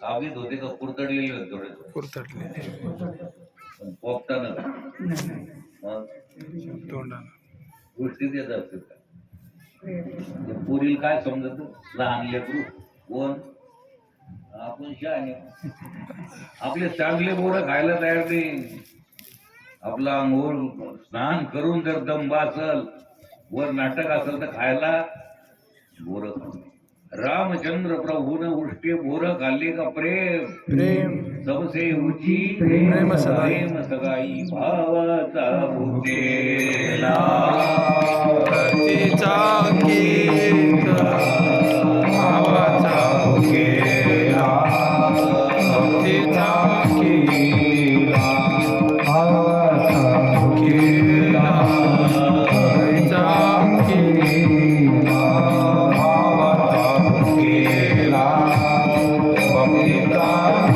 सावलीत होते का कुरतडलेले होते थोडे कुरतडलेले. पण पोपटानं. तोंडानं. गोष्टी देत असतील का? पुरील काय समजत? लहान लेकरू. कोण? आपण शहाणे. आपले चांगले बोरं खायला तयार नाही. आपला अंघोळ स्नान करून जर दंबा असल वर नाटक असेल तर खायला बोर रामचंद्र प्रभु ने उसके बोरा गाले का प्रेम। प्रेम। सबसे ऊँची प्रेम सगाई. प्रेम सगाई भावाचा भुकेला Amen.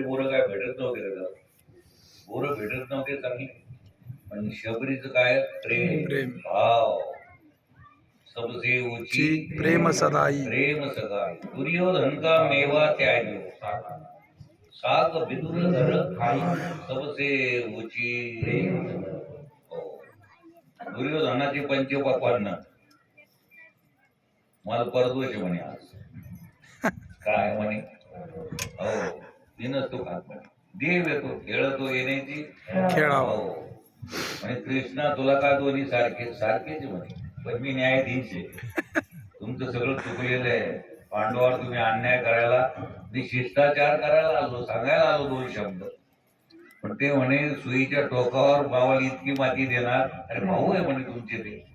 बोरं काय भेटत नव्हते भेटत नव्हते चांगली पण शबरीचं काय प्रेम प्रेम. भाव सबसे ऊंची ची प्रेम सदाई प्रेम सगाई दुर्योधन का मेवा त्याग साग बिदुर धर खाई सबसे ऊंची. दुर्योधनाचे पंचपक्वान्न मला परदोष म्हणे आज काय म्हणे हो तिनच तो खात म्हणे देव येतो खेळतो येण्याची खेळावं. म्हणे कृष्णा तुला का दोन्ही सारखे सारखेच म्हणे पण मी न्यायाधीश आहे. तुमचं सगळं चुकलेलं आहे. पांडवावर तुम्ही अन्याय करायला मी शिष्टाचार करायला आलो सांगायला आलो दोन शब्द. पण ते म्हणे सुईच्या टोकावर भावाला इतकी माती देणार. अरे भाऊ आहे म्हणे तुमचे ते.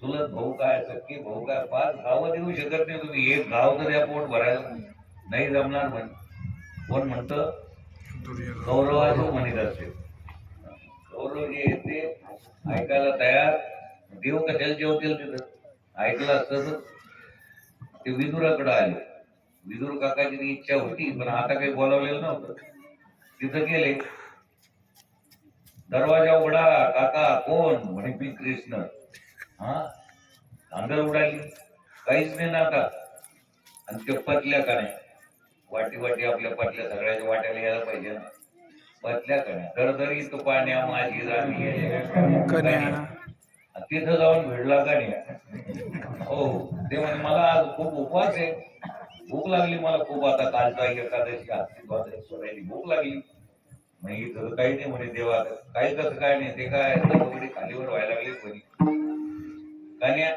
चुलत भाऊ काय सक्की भाऊ काय पाच गावं देऊ शकत नाही तुम्ही. एक गाव तर या पोट भरायला नाही जमणार म्हणे. कोण म्हणत? गौरवाचं म्हणत असेल. गौरव जे येते ऐकायला तयार. देव कशाला जेवतील तिथं? ऐकलं असतं तर ते विदुराकडे आले. विदुर काकाची इच्छा होती पण आता काही बोलावलेलं नव्हतं. तिथं गेले. दरवाजा उघडा काका कोण? म्हणे मी कृष्ण हा? अंदर उडाली. काहीच नाही ना आता. आणि ते पतल्या का नाही? वाटी वाटी आपल्या पतल्या सगळ्याच्या वाट्याला यायला पाहिजे ना. पतल्या कण्या दरदरी तो पाण्या माझी राणी तिथं जाऊन भेटला का नाही? हो ते म्हणजे मला आज खूप उपवास आहे. भूक लागली मला खूप. आता कालचा एकादशी आजची सोडायची भूक लागली. म्हणजे इथं तर काही नाही. म्हणे देवा काही कसं काय नाही. ते काय वगैरे खालीवर व्हायला लागले कोणी? कन्या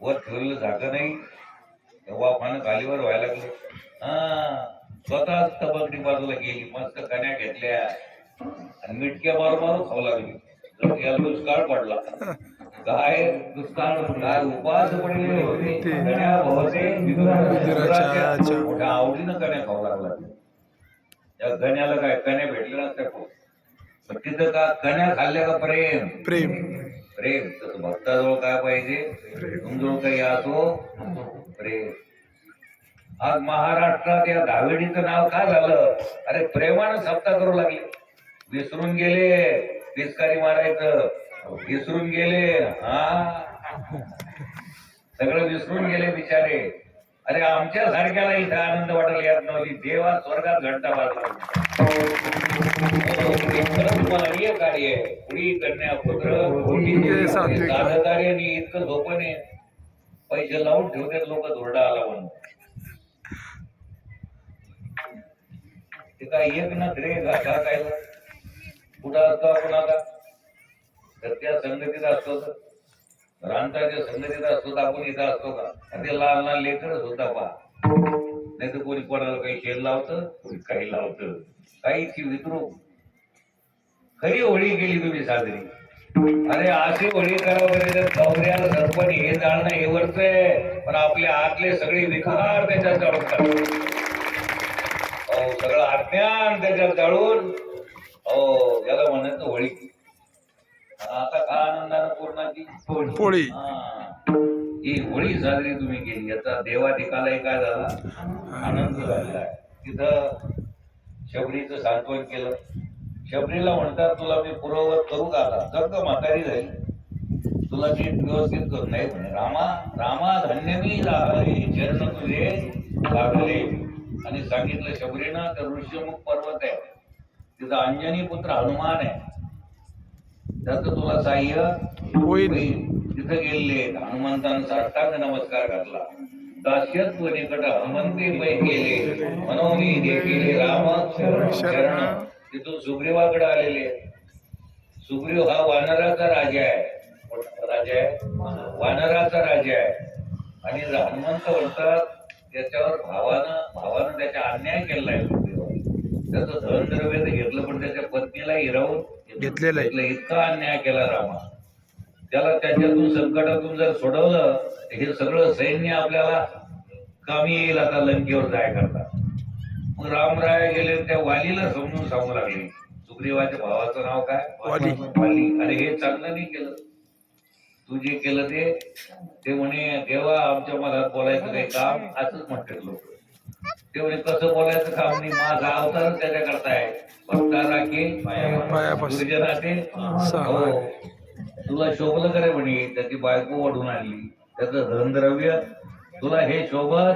वर ठेवलेलं झाकं नाही तेव्हा पानं खालीवर व्हायला लागले. हा स्वतःच तबकडी बाजूला गेली. मस्त कण्या घेतल्या. आणि मिटक्या मारू मारू खाऊ लागली. याला दुष्काळ पडला. काय दुष्काळ काय उपवास पडलेले होते. मोठ्या आवडीनं कण्या खाऊ लागला त्या कण्याला काय? कण्या भेटले खूप. पण तिथं का कण्या खाल्ल्या का प्रेम? प्रेम. प्रेम. तसं भक्ताजवळ काय पाहिजे? तुमजवळ काही असो प्रेम. आज महाराष्ट्रात या धावेडीचं नाव काय झालं? अरे प्रेमानं सप्ता करू लागले. विसरून गेले. पिचकारी मारायचं. विसरून गेले. हा. सगळं विसरून गेले बिचारे. अरे आमच्या सारख्याला इथं आनंद वाटायला येत नव्हती देवा स्वर्गात घंटा वाजला कार्य कुणी कन्या पुत्र आणि इतकं झोपण पैसे लावून ठेवतात लोक धोरडा आला म्हणून. ते काय एक ना रे घाटा काय? कुठं असतो आपण आता? तर त्या संगतीत असतो तर. रानताच्या संगतीत असतो तर आपण इथं असतो का? ते लहान लहान लेकरच होता पा नाही तर कोणी कोणाला काही शेल लावतं कोणी काही लावतं. काहीची विद्रूप खरी होळी केली तुम्ही साजरी. अरे अशी होळी करा वगैरे तर सरपण हे जाणं हे वरचंय आहे. पण आपले आतले सगळे विकार त्याच्यात जाळून सगळं अज्ञान त्याच्यात जाळून हो याला म्हणायचं होळी आता का आनंदानं पूर्णाची पोळी? हा. होळी साजरी तुम्ही केली. याचा देवाधिकालाही काय झाला? आनंद आहे तिथं शबरीचं सांत्वन केलं. शबरीला म्हणतात तुला मी पूर्ववत करू का आता? जर का म्हातारी झाली. तुला नीट व्यवस्थित करू. नाही म्हणे. रामा रामा धन्य मी चरण तुझे लागले. आणि सांगितलं शबरीनं तर ऋषीमुख पर्वत आहे. तिथं अंजनी पुत्र हनुमान आहे. त्याचं तुला साह्य होईल. तिथं गेले हनुमंतानं साष्टांग नमस्कार घातला. दास्यत्व निकट हनुमंते पै गेले मनोनी देखील राम शरण. तिथून सुग्रीवाकडे आलेले सुग्रीव हा वानराचा राजा आहे. राजा आहे? वानराचा राजा आहे. आणि हनुमंत म्हणतात त्याच्यावर भावानं भावानं त्याचा अन्याय केलाय. त्याचं धन द्रव्य घेतलं पण त्याच्या पत्नीला हिरावून घेतलेलं आहे. इतका अन्याय केला रामा. त्याला त्याच्यातून संकटातून जर सोडवलं हे सगळं सैन्य आपल्याला कामी येईल आता लंकेवर जाय करता. मग रामराय गेले त्या वालीला समजून सांगू लागले. सुग्रीवाच्या भावाचं नाव काय? वाली. अरे हे चांगलं नाही केलं. तू जे केलं ते म्हणे देवा आमच्या मनात बोलायचं काही काम असंच म्हणतात लोक. ते म्हणे कसं बोलायचं काम नाही. माझा अवतारच त्याच्याकरता आहे. भक्ता राखी. हो. तुला शोभलं करे म्हणे त्याची बायको ओढून आणली. त्याचं धनद्रव्य तुला हे शोभत.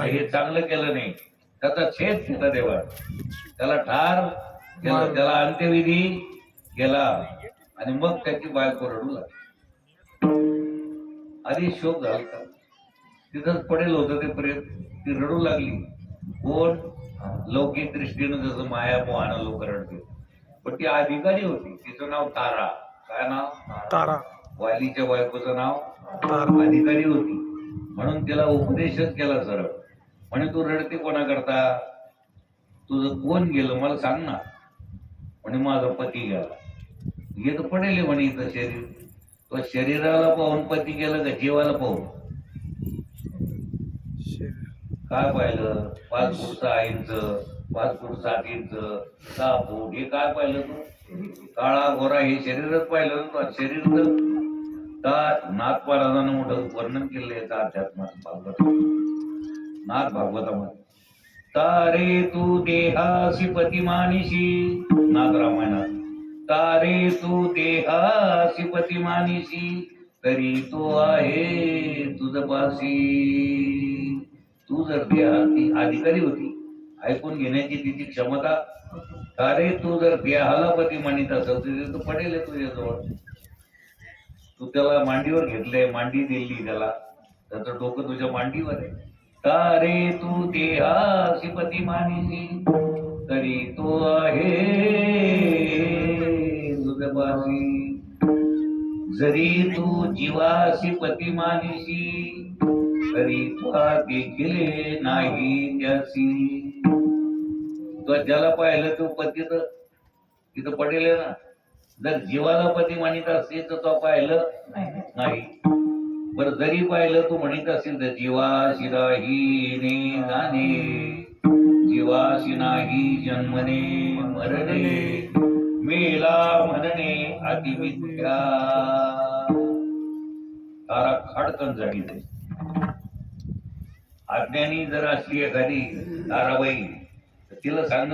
हे चांगलं केलं नाही. त्याचा छेद तिथं देवा. त्याला ठार केलं त्याला अंत्यविधी केला. आणि मग त्याची बायको रडू लागली. आधी शोक झाला. तिथंच पडेल होतं ते प्रेम ती रडू लागली. कोण? लौकिक दृष्टीनं जसं माया मोहानं लोक रडते पण ती अधिकारी होती. तिचं नाव तारा. काय नाव? तारा. वालीच्या बायकोचं नाव? तारा. अधिकारी होती. म्हणून तिला उपदेशच केला सरळ. म्हणे तू रडते कोणाकरता? तुझं कोण गेलं? मला सांग ना. म्हणे माझा पती गेला. हे तर पडेल म्हणे इथं शरीर. तो शरीराला पाहून पती गेलं का जीवाला पाहून? काय पाहिलं? पाच फूट आईच पाच फूट सात इंच सहा फूट हे काय पाहिलं तू? काळा गोरा हे शरीरच पाहिलं ना शरीर तर नाथ मोठं वर्णन केले आहे अध्यात्मात भागवत. नाथ भागवतामध्ये. तारे तू देहासी पतिमानिशी नाथ रामायणात. तारे तू देहासी पतिमानिशी तरी तो आहे तुझ पासी. तू जर देहा ती अधिकारी होती ऐकून घेण्याची तिची क्षमता अरे तू जर देहाला पती म्हणत असेल तर तो पडेल तुझ्याजवळ. तू त्याला मांडीवर घेतलंय मांडी दिली त्याला. त्याचं डोकं तुझ्या मांडीवर आहे. तारे तू देहासी पती मानिसी तरी तो आहे. जरी तू जीवासी पती मानिसी तरी देखील नाही त्यासी. तो ज्याला पाहिलं तो पती तर तिथं पडेल ना. जर जीवाला पती मानित असेल तर तो पाहिलं नाही. बर जरी पाहिलं तू म्हणत असेल तर जीवा शिराही ने जीवाशी नाही जन्मने मरणे. मेला म्हणणे अतिविद्या तारा खाडकन झाली ते अज्ञानी जर असली एखादी ताराबाई तर तिला सांग